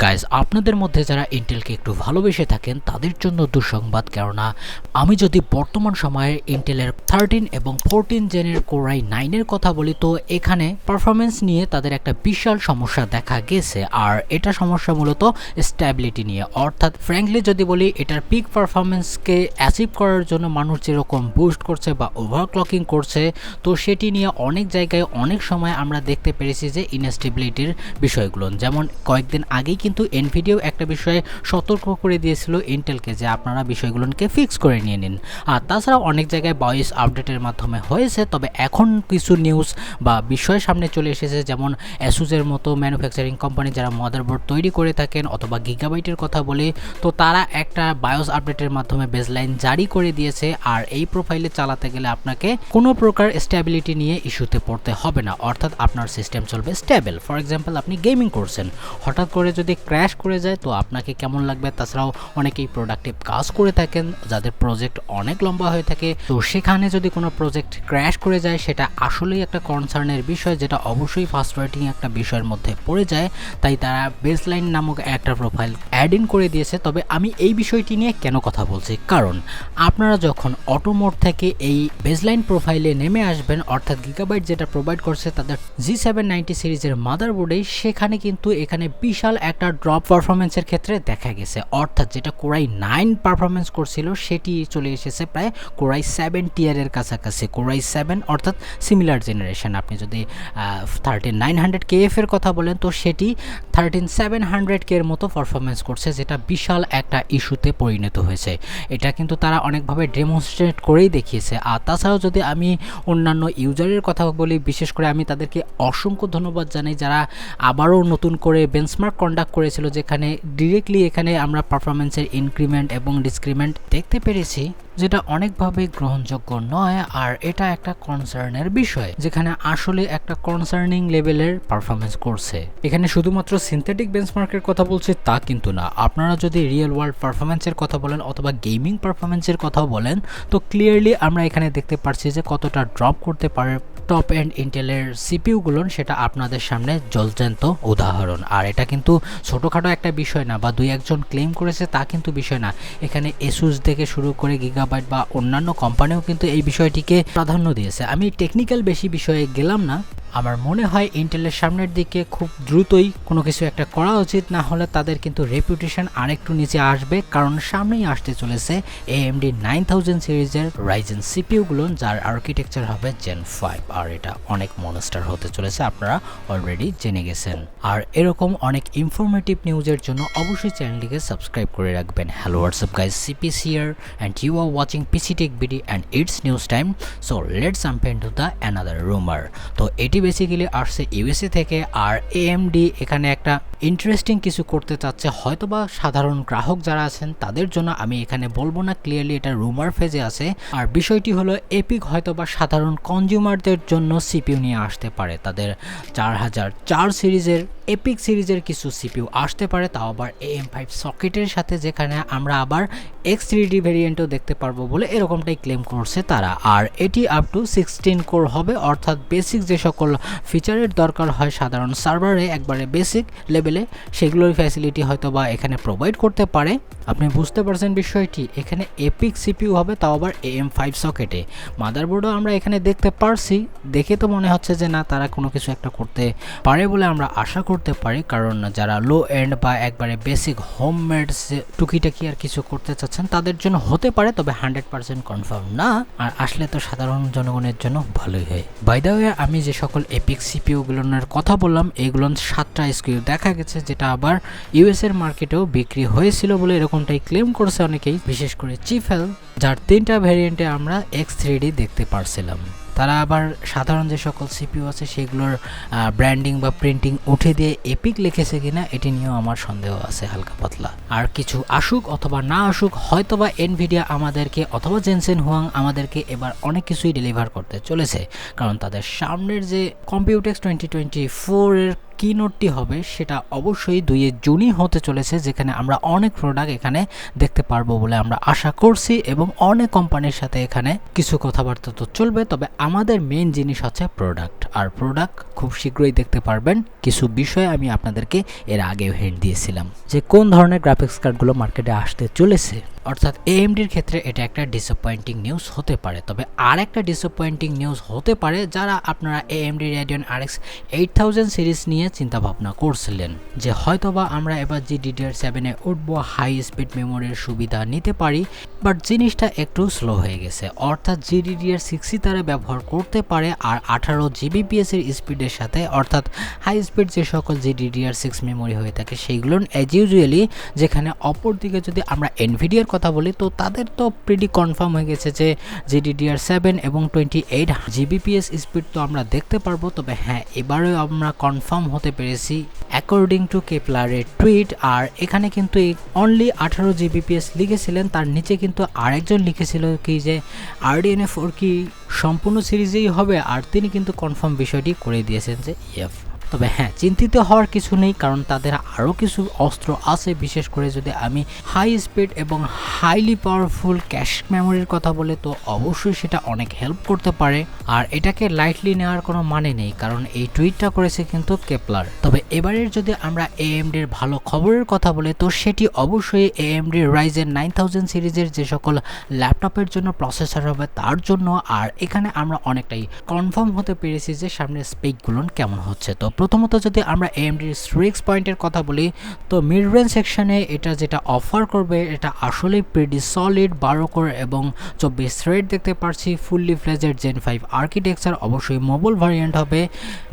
Guys আপনাদের মধ্যে যারা ইন্টেলকে একটু ভালোবেসে থাকেন, তাদের জন্য দুঃসংবাদ। কেননা, আমি যদি বর্তমান সময়ে ইন্টেলের থার্টিন এবং ফোরটিন জেনের কোরাই নাইনের কথা বলি, তো এখানে পারফরমেন্স নিয়ে তাদের একটা বিশাল সমস্যা দেখা গেছে। আর এটা সমস্যা মূলত স্ট্যাবিলিটি নিয়ে। অর্থাৎ ফ্র্যাঙ্কলি যদি বলি, এটার পিক পারফরমেন্সকে অ্যাচিভ করার জন্য মানুষ যেরকম বুস্ট করছে বা ওভারক্লকিং করছে, তো সেটি নিয়ে অনেক জায়গায় অনেক সময় আমরা দেখতে পেরেছি যে ইনস্টেবিলিটির বিষয়গুলো। যেমন, কয়েকদিন আগেই কিন্তু এনভিডিও একটা বিষয়ে সতর্ক করে দিয়েছিল ইন্টেলকে যে আপনারা বিষয়গুলোকে ফিক্স করে নিয়ে নিন। আর তাছাড়া অনেক জায়গায় ভয়েস আপডেটের মাধ্যমে হয়েছে, তবে এখন কিছু নিউজ বা বিষয় সামনে চলে এসেছে, যেমন অ্যাসুজের মতো ম্যানুফ্যাকচারিং কোম্পানি যারা মাদারবোর্ড তৈরি করে থাকেন অথবা গিগাবাইটের কথা বলি, তো তারা একটা বায়োস আপডেটের মাধ্যমে বেসলাইন জারি করে দিয়েছে। আর এই প্রোফাইলে চালাতে গেলে আপনাকে কোনো প্রকার স্ট্যাবিলিটি নিয়ে ইস্যুতে পড়তে হবে না, অর্থাৎ আপনার সিস্টেম চলবে স্টেবল ফর এক্সাম্পল আপনি গেমিং করছেন, হঠাৎ করে যদি ক্র্যাশ করে যায়, তো আপনাকে কেমন লাগবে? তাছাড়াও অনেকেই প্রোডাক্টিভ কাজ করে থাকেন, যাদের প্রজেক্ট অনেক লম্বা হয়ে থাকে। তো সেখানে যদি কোনো প্রজেক্ট ক্র্যাশ করে যায়, সেটা আসলেই একটা কনসার্নের বিষয়, যেটা অবশ্যই ফাস্ট রেটিং একটা বিষয়ের মধ্যে পড়ে যায়। তাই তারা বেসলাইন নামক একটা প্রোফাইল অ্যাড ইন করে দিয়েছে। তবে আমি এই বিষয়টি নিয়ে কেন কথা বলছি? কারণ আপনারা যখন অটোমোড থেকে এই বেসলাইন প্রোফাইলে নেমে আসবেন, অর্থাৎ গিগাবাইট যেটা প্রোভাইড করছে, তাদের জি সেভেন নাইনটি সিরিজের মাদারবোর্ডেই সেখানে কিন্তু এখানে বিশাল একটা ড্রপ পারফরমেন্সের ক্ষেত্রে দেখা গেছে। অর্থাৎ যেটা কোরাই নাইন পারফরমেন্স করছিল, সেটি চলে এসেছে প্রায় কোরাই সেভেন টিয়ারের কাছাকাছি। কোরাই সেভেন অর্থাৎ সিমিলার জেনারেশন আপনি যদি থার্টিন নাইন হান্ড্রেড কে এর কথা বলেন, তো সেটি থার্টিন সেভেন হান্ড্রেড কে এর মতো পারফরমেন্স করছে, যেটা বিশাল একটা ইস্যুতে পরিণত হয়েছে। এটা কিন্তু তারা অনেকভাবে ডেমনস্ট্রেট করেই দেখিয়েছে। আর তাছাড়াও যদি আমি অন্যান্য ইউজারের কথা বলি, বিশেষ করে আমি তাদেরকে অসংখ্য ধন্যবাদ জানাই, যারা আবারও নতুন করে বেঞ্চমার্ক কন্ডাক্ট করেছিল যেখানে ডিরেক্টলি এখানে আমরা পারফরমেন্সের ইনক্রিমেন্ট এবং ডিসক্রিমেন্ট দেখতে পেরেছি, যেটা অনেকভাবে গ্রহণযোগ্য নয় আর এটা একটা কনসার্নের বিষয়, যেখানে আসলে একটা কনসার্নিং লেভেলের পারফরমেন্স করছে। এখানে শুধুমাত্র সিনথেটিক বেঞ্চমার্কের কথা বলছি তা কিন্তু না। আপনারা যদি রিয়েল ওয়ার্ল্ড পারফরমেন্সের কথা বলেন অথবা গেমিং পারফরমেন্সের কথা বলেন, তো ক্লিয়ারলি আমরা এখানে দেখতে পাচ্ছি যে কতটা ড্রপ করতে পারে টপ অ্যান্ড ইন্টেলের সিপিউগুলো সেটা আপনাদের সামনে জলজ্যান্ত উদাহরণ। আর এটা কিন্তু ছোটোখাটো একটা বিষয় না, বা দুই একজন ক্লেম করেছে তা কিন্তু বিষয় না। এখানে এসুস থেকে শুরু করে গিগাবাইট বা অন্যান্য কোম্পানিও কিন্তু এই বিষয়টিকে প্রাধান্য দিয়েছে। আমি টেকনিক্যাল বেশি বিষয়ে গেলাম না আমার মনে হয় ইন্টেলের সামনের দিকে খুব দ্রুতই কোনো কিছু একটা করা উচিত, না হলে তাদের কিন্তু রেপুটেশন আরেকটু নিচে আসবে, কারণ সামনেই আসতে চলেছে এএমডি নাইন থাউজেন্ড সিরিজের রাইজেন সিপিউগুলো যার আর্কিটেকচার হবে জেন ফাইভ আর এটা অনেক মনস্টার হতে চলেছে, আপনারা অলরেডি জেনে গেছেন। আর এরকম অনেক ইনফরমেটিভ নিউজের জন্য অবশ্যই চ্যানেলটিকে সাবস্ক্রাইব করে রাখবেন। Hello what's up guys সিপিস here and you are watching PC tech BD and it's news time so let's jump into the another rumour তো এটি বেসিক্যালি আসছে ইউএসএ থেকে আর এএমডি এখানে একটা ইন্টারেস্টিং কিছু করতে চাচ্ছে, হয়তোবা সাধারণ গ্রাহক যারা আছেন, তাদের জন্য আমি এখানে বলব না ক্লিয়ারলি এটা রুমার ফেজে আছে। আর বিষয়টি হলো এপিক হয়তোবা সাধারণ কনজিউমারদের জন্য সিপিউ নিয়ে আসতে পারে। তাদের চার হাজার চার সিরিজের এপিক সিরিজের কিছু সিপিউ আসতে পারে, তাও আবার এম ফাইভ সকেটের সাথে, যেখানে আমরা আবার এক্স থ্রি ডি ভেরিয়েন্টও দেখতে পারব বলে এরকমটাই ক্লেম করছে তারা। আর এটি আপ টু সিক্সটিন কোর হবে, অর্থাৎ বেসিক যে সকল ফিচারের দরকার হয় সাধারণ সার্ভারে একবারে বেসিক লেভেলে সেগুলোর ফ্যাসিলিটি হয়তো বা এখানে প্রোভাইড করতে পারে। আপনি বুঝতে পারছেন বিষয়টি, এখানে এপিক সিপিউ হবে, তাও আবার এম ফাইভ সকেটে মাদারবোর্ডও আমরা এখানে দেখতে পারছি, দেখে তো মনে হচ্ছে যে না, তারা কোনো কিছু একটা করতে পারে বলে আমরা আশা করতে পারি, কারণ যারা লো এন্ড বা একবারে বেসিক হোম মেড টুকিটাকি আর কিছু করতে চাচ্ছেন, তাদের জন্য হতে পারে, তবে হান্ড্রেড পার্সেন্ট কনফার্ম না। আর আসলে তো সাধারণ জনগণের জন্য ভালোই হয়। বাই দা ওয়ে আমি যে সকল এপিক সিপিউগুলোর কথা বললাম এইগুলো সাতটা স্কিল দেখা গেছে, যেটা আবার ইউএস এর মার্কেটেও বিক্রি হয়েছিল বলে এরকমটাই ক্লেম করছে অনেকেই, বিশেষ করে চিফেল যার তিনটা ভ্যারিয়েন্টে আমরা এক্স থ্রি দেখতে পারছিলাম। তারা আবার সাধারণ যে সকল সিপিউ আছে, সেগুলোর ব্র্যান্ডিং বা প্রিন্টিং উঠে দিয়ে এপিক লিখেছে কিনা, এটি নিয়েও আমার সন্দেহ আছে হালকা পাতলা। আর কিছু আসুক অথবা না আসুক, হয়তোবা এনভিডিয়া আমাদেরকে অথবা জেনসেন হুয়াং আমাদেরকে এবার অনেক কিছুই ডেলিভার করতে চলেছে। কারণ তাদের সামনের যে কম্পিউটেক্স টোয়েন্টি টোয়েন্টি ফোরের কি নোটটি হবে সেটা অবশ্যই দুইয়ে জুনই হতে চলেছে, যেখানে আমরা অনেক প্রোডাক্ট এখানে দেখতে পারব বলে আমরা আশা করছি এবং অনেক কোম্পানির সাথে এখানে কিছু কথাবার্তা তো চলবে। তবে আমাদের মেন জিনিস হচ্ছে প্রোডাক্ট আর প্রোডাক্ট খুব শীঘ্রই দেখতে পারবেন। কিছু বিষয় আমি আপনাদেরকে এর আগেও হেন্ট দিয়েছিলাম যে কোন ধরনের গ্রাফিক্স কার্ডগুলো মার্কেটে আসতে চলেছে। অর্থাৎ এএমডির ক্ষেত্রে এটা একটা ডিসঅ্যাপয়েন্টিং নিউজ হতে পারে। তবে আর একটা ডিসঅ্যাপয়েন্টিং নিউজ হতে পারে যারা আপনারা AMD Radeon RX eight thousand series নিয়ে চিন্তা ভাবনা করছিলেন, যে হয়তোবা আমরা এবার জি ডিডিআর সেভেনে উঠবো হাই স্পিড মেমোরির সুবিধা নিতে পারি বাট জিনিসটা একটু স্লো হয়ে গেছে। অর্থাৎ জি ডিডিআর সিক্সই তারা ব্যবহার করতে পারে আর আঠারো জিবিপিএস এর স্পিডের সাথে, অর্থাৎ হাই স্পিড যে সকল জি ডিডিআর সিক্স মেমোরি হয়ে থাকে সেইগুলো অ্যাজ ইউজুয়ালি যেখানে অপরদিকে যদি আমরা এনভিডিয়ার কথা বলি, তো তাদের তো প্রিডি কনফার্ম হয়ে গেছে যে জিডিডিআর সেভেন এবং টোয়েন্টি এইট জিবিপিএস স্পিড তো আমরা দেখতে পারব। তবে হ্যাঁ এবারেও আমরা কনফার্ম হতে পেরেছি অ্যাকর্ডিং টু কেপলারের টুইট আর এখানে কিন্তু অনলি আঠারো জিবিপিএস লিখেছিলেন, তার নিচে কিন্তু আরেকজন লিখেছিল কি যে আরডিএনএ ফোর কি সম্পূর্ণ সিরিজেই হবে। আর তিনি কিন্তু কনফার্ম বিষয়টি করে দিয়েছেন যে ইয়েফ তবে হ্যাঁ চিন্তিত হওয়ার কিছু নেই, কারণ তাদের আরও কিছু অস্ত্র আছে। বিশেষ করে যদি আমি হাই স্পিড এবং হাইলি পাওয়ারফুল ক্যাশ মেমোরির কথা বলে, তো অবশ্যই সেটা অনেক হেল্প করতে পারে। আর এটাকে লাইটলি নেওয়ার কোনো মানে নেই, কারণ এই টুইটটা করেছে কিন্তু কেপলার তবে এবারের যদি আমরা এএমডির ভালো খবরের কথা বলে, তো সেটি অবশ্যই এএমডি রাইজের নাইন থাউজেন্ড সিরিজের যে সকল ল্যাপটপের জন্য প্রসেসর হবে, তার জন্য। আর এখানে আমরা অনেকটাই কনফার্ম হতে পেরেছি যে সামনে স্পেকগুলো কেমন হচ্ছে। তো প্রথমত যদি আমরা এএমডির স্ট্রিক্স পয়েন্টের কথা বলি, তো মিড রেঞ্জ সেকশনে এটা যেটা অফার করবে, এটা আসলেই প্রিডি সলিড বারো কোর এবং চব্বিশ থ্রেড দেখতে পারছি। ফুললি ফ্লেজের জেন ফাইভ আর্কিটেকচার অবশ্যই মোবাইল ভ্যারিয়েন্ট হবে।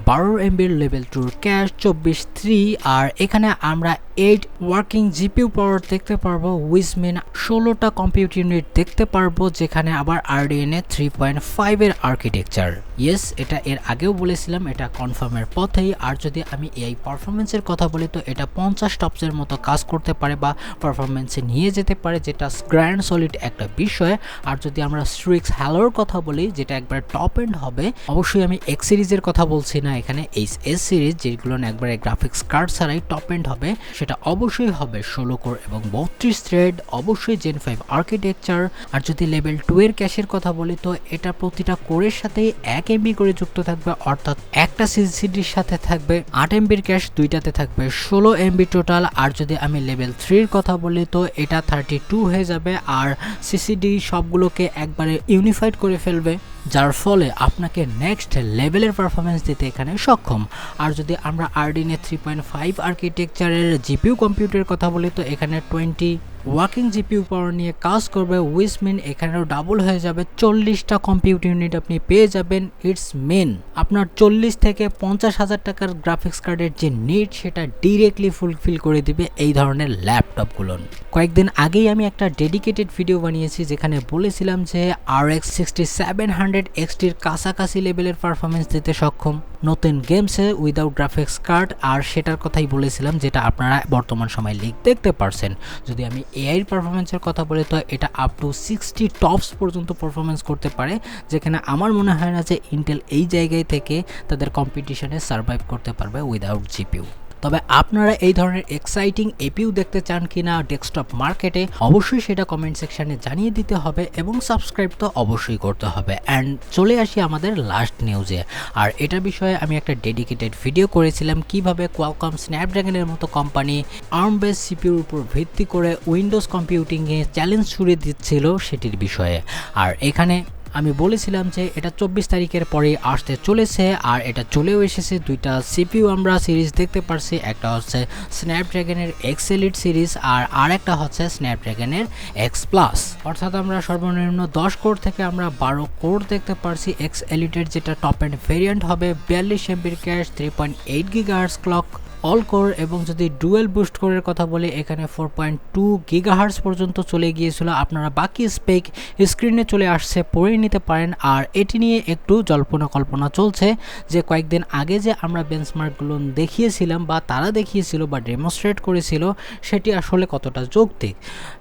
বারো এমবির লেভেল টুর ক্যাশ চব্বিশ থ্রি আর এখানে আমরা এইট ওয়ার্কিং জিপিউ পাওয়ার দেখতে পারব উইসমিন ষোলোটা কম্পিউটার ইউনিট দেখতে পারব, যেখানে আবার আরডিএনএ থ্রি পয়েন্ট ফাইভের আর্কিটেকচার ইয়েস এটা এর আগেও বলেছিলাম, এটা কনফার্মের পথেই আর যদি আমি এই পারফরমেন্সের কথা বলি, তো এটা পঞ্চাশ টপসের মতো কাজ করতে পারে বা পারফরমেন্সে নিয়ে যেতে পারে, যেটা গ্র্যান্ড সলিড একটা বিষয়। আর যদি আমরা স্ট্রিক্স হ্যালোর কথা বলি, যেটা একবার টপ এন্ড হবে, অবশ্যই আমি এক্স সিরিজের কথা বলছি না। এখানে এইচ এস সিরিজ যেগুলো একবারে গ্রাফিক্স কার্ড ছাড়াই টপ এন্ড হবে, সেটা অবশ্যই হবে ষোলো কোর এবং বত্রিশ থ্রেড অবশ্যই জেন ফাইভ আর্কিটেকচার আর যদি লেভেল টু এর ক্যাশের কথা বলি, তো এটা প্রতিটা কোরের সাথে এক এমবি করে যুক্ত থাকবে, অর্থাৎ একটা সিসিডির সাথে থাকবে আট এমবির ক্যাশ দুইটাতে থাকবে ষোলো এমবি টোটাল আর যদি আমি লেভেল থ্রির কথা বলি, তো এটা থার্টি টু হয়ে যাবে। আর সিসিডি সবগুলোকে একবারে ইউনিফাইড করে ফেলবে, যার ফলে আপনাকে নেক্সট লেভেলের পারফরমেন্স দিতে এখানে সক্ষম। আর যদি আমরা আরডিনে থ্রি পয়েন্ট ফাইভ আর্কিটেকচারের জিপিউ কম্পিউটারের কথা বলি, তো এখানে টোয়েন্টি ওয়ার্কিং জিপিউ পাওয়ার নিয়ে কাজ করবে উইসমিন, এখানেও ডাবল হয়ে যাবে চল্লিশটা কম্পিউটার ইউনিট আপনি পেয়ে যাবেন ইটস মেন আপনার চল্লিশ থেকে পঞ্চাশ হাজার টাকার গ্রাফিক্স কার্ডের যে নিড সেটা ডিরেক্টলি ফুলফিল করে দিবে এই ধরনের ল্যাপটপগুলো কয়েকদিন আগেই আমি একটা ডেডিকেটেড ভিডিও বানিয়েছি, যেখানে বলেছিলাম যে R X sixty seven hundred এক্সটির কাছাকাছি লেভেলের পারফরমেন্স দিতে সক্ষম। নতুন গেমসে উইদাউট গ্রাফিক্স কার্ড আর সেটার কথাই বলেছিলাম যেটা আপনারা বর্তমান সময় লিক দেখতে পারছেন। যদি আমি এআইয়ের পারফরমেন্সের কথা বলি, তো এটা আপ টু সিক্সটি টপস পর্যন্ত পারফরমেন্স করতে পারে, যেখানে আমার মনে হয় না যে ইন্টেল এই জায়গায় থেকে তাদের কম্পিটিশনে সার্ভাইভ করতে পারবে উইদাউট জিপিউ তবে আপনারা এই ধরনের এক্সাইটিং এপিউ দেখতে চান কিনা ডেস্কটপ মার্কেটে অবশ্যই সেটা কমেন্ট সেকশনে জানিয়ে দিতে হবে এবং সাবস্ক্রাইব তো অবশ্যই করতে হবে। অ্যান্ড চলে আসি আমাদের লাস্ট নিউজে আর এটা বিষয়ে আমি একটা ডেডিকেটেড ভিডিও করেছিলাম, কীভাবে কোয়ালকম স্ন্যাপড্রাগনের মতো কোম্পানি আর্ম বেস সিপিউর উপর ভিত্তি করে উইন্ডোজ কম্পিউটিংয়ে চ্যালেঞ্জ ছুড়ে দিচ্ছিল সেটির বিষয়ে। আর এখানে আমি বলেছিলাম যে এটা চব্বিশ তারিখের পরে আসতে চলেছে আর এটা চলেও এসেছে দুইটা সিপিউ আমরা সিরিজ দেখতে পারছি। একটা হচ্ছে স্ন্যাপড্রাগনের এক্স এলিট সিরিজ আর আরেকটা হচ্ছে স্ন্যাপড্রাগনের এক্স প্লাস অর্থাৎ আমরা সর্বনিম্ন দশ কোর থেকে আমরা বারো কোর দেখতে পারছি এক্স এলিটের যেটা টপ এন্ড ভেরিয়েন্ট হবে। বিয়াল্লিশ এমবির cache three point eight gigahertz clock all core এবং যদি ডুয়েল বুস্ট কোরের কথা বলি, এখানে ফোর পয়েন্ট টু গিগাহার্স পর্যন্ত চলে গিয়েছিল। আপনারা বাকি স্পেক স্ক্রিনে চলে আসছে পড়ে নিতে পারেন। আর এটি নিয়ে একটু জল্পনা কল্পনা চলছে যে, কয়েকদিন আগে যে আমরা বেঞ্চমার্কগুলো দেখিয়েছিলাম বা তারা দেখিয়েছিল বা ডেমনস্ট্রেট করেছিল, সেটি আসলে কতটা যৌক্তিক?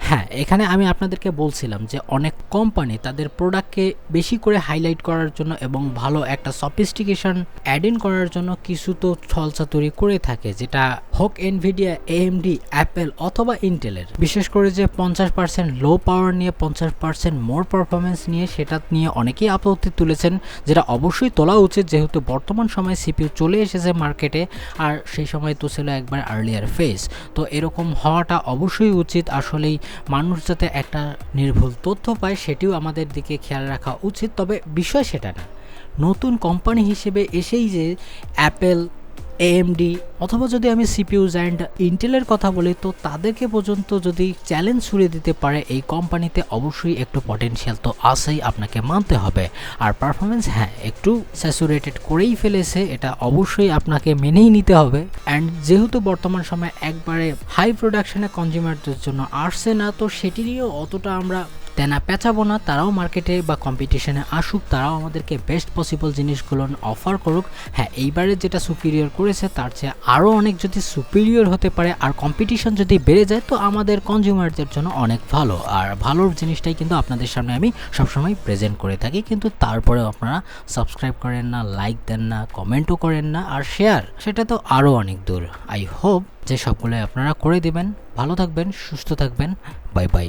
হ্যাঁ এখানে আমি আপনাদেরকে বলছিলাম যে, অনেক কোম্পানি তাদের প্রোডাক্টকে বেশি করে হাইলাইট করার জন্য এবং ভালো একটা সফিস্টিকেশন অ্যাড ইন করার জন্য কিছু তো ছলচাতুরি করে থাকে। যেটা হোক এনভিডিয়া এএমডি অ্যাপেল অথবা ইন্টেলের বিশেষ করে যে পঞ্চাশ পার্সেন্ট লো পাওয়ার নিয়ে, পঞ্চাশ পার্সেন্ট মোর পারফরমেন্স নিয়ে, সেটা নিয়ে অনেকেই আপত্তি তুলেছেন, যেটা অবশ্যই তোলা উচিত, যেহেতু বর্তমান সময়ে সিপিইউ চলে এসেছে মার্কেটে আর সেই সময় তো ছিল একবার আর্লিয়ার ফেস তো এরকম হওয়াটা অবশ্যই উচিত, আসলেই মানুষ যাতে একটা নির্ভুল তথ্য পায়, সেটিও আমাদের দিকে খেয়াল রাখা উচিত, তবে বিষয় সেটা না। নতুন কোম্পানি হিসেবে এসেই যে অ্যাপেল এএমডি অথবা যদি আমি সিপিইউ জায়ান্ট ইন্টেলের কথা বলি, তো তাদেরকে পর্যন্ত যদি চ্যালেঞ্জ ছুড়ে দিতে পারে, এই কোম্পানিতে অবশ্যই একটু পটেনশিয়াল তো আছেই, আপনাকে মানতে হবে। আর পারফরমেন্স হ্যাঁ একটু স্যাচুরেটেড করেই ফেলেছে, এটা অবশ্যই আপনাকে মেনেই নিতে হবে। অ্যান্ড যেহেতু বর্তমান সময়ে একবারে হাই প্রোডাকশনে কনজিউমারদের জন্য আসছে না, তো সেটি নিয়েও অতটা আমরা তেনা পেঁচাবো না, তারাও মার্কেটে বা কম্পিটিশনে আসুক, তারাও আমাদেরকে বেস্ট পসিবল জিনিসগুলো অফার করুক। হ্যাঁ এইবারে যেটা সুপিরিয়র করেছে, তার চেয়ে আরও অনেক যদি সুপিরিয়র হতে পারে আর কম্পিটিশন যদি বেড়ে যায়, তো আমাদের কনজিউমারদের জন্য অনেক ভালো। আর ভালোর জিনিসটাই কিন্তু আপনাদের সামনে আমি সবসময় প্রেজেন্ট করে থাকি। কিন্তু তারপরেও আপনারা সাবস্ক্রাইব করেন না লাইক দেন না কমেন্টও করেন না, আর শেয়ার সেটা তো আরও অনেক দূর। আই হোপ যে সবগুলোই আপনারা করে দেবেন। ভালো থাকবেন, সুস্থ থাকবেন। Bye bye